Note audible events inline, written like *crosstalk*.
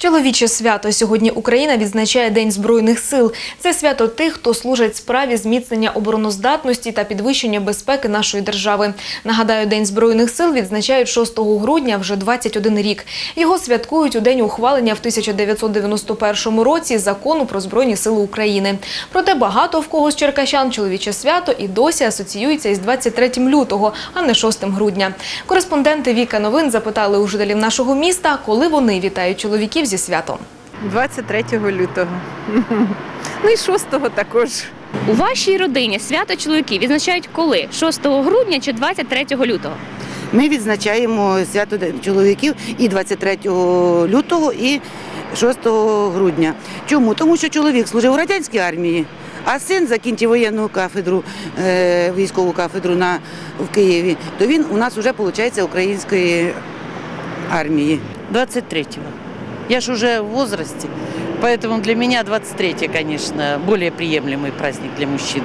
Чоловіче свято сьогодні Україна відзначає День збройних сил. Це свято тих, хто служить справі зміцнення обороноздатності та підвищення безпеки нашої держави. Нагадаю, День збройних сил відзначають 6 грудня вже 21 рік. Його святкують у день ухвалення в 1991 році закону про збройні сили України. Проте багато в кого з черкащан чоловіче свято і досі асоціюється із 23 лютого, а не 6 грудня. Кореспонденти Віка Новин запитали у жителів нашого міста, коли вони вітають чоловіків зі святом. 23 лютого. *laughs* Ну і 6-го також. У вашій родині свято чоловіків відзначають коли? 6 грудня чи 23 лютого? Ми відзначаємо свято День чоловіків і 23 лютого, і 6 грудня. Чому? Тому що чоловік служив у радянській армії, а син закінчив воєнну кафедру, е, військову кафедру на, в Києві, то він у нас вже, виходить, української армії. 23-го. Я же уже в возрасте, поэтому для меня 23 конечно, более приемлемый праздник для мужчин.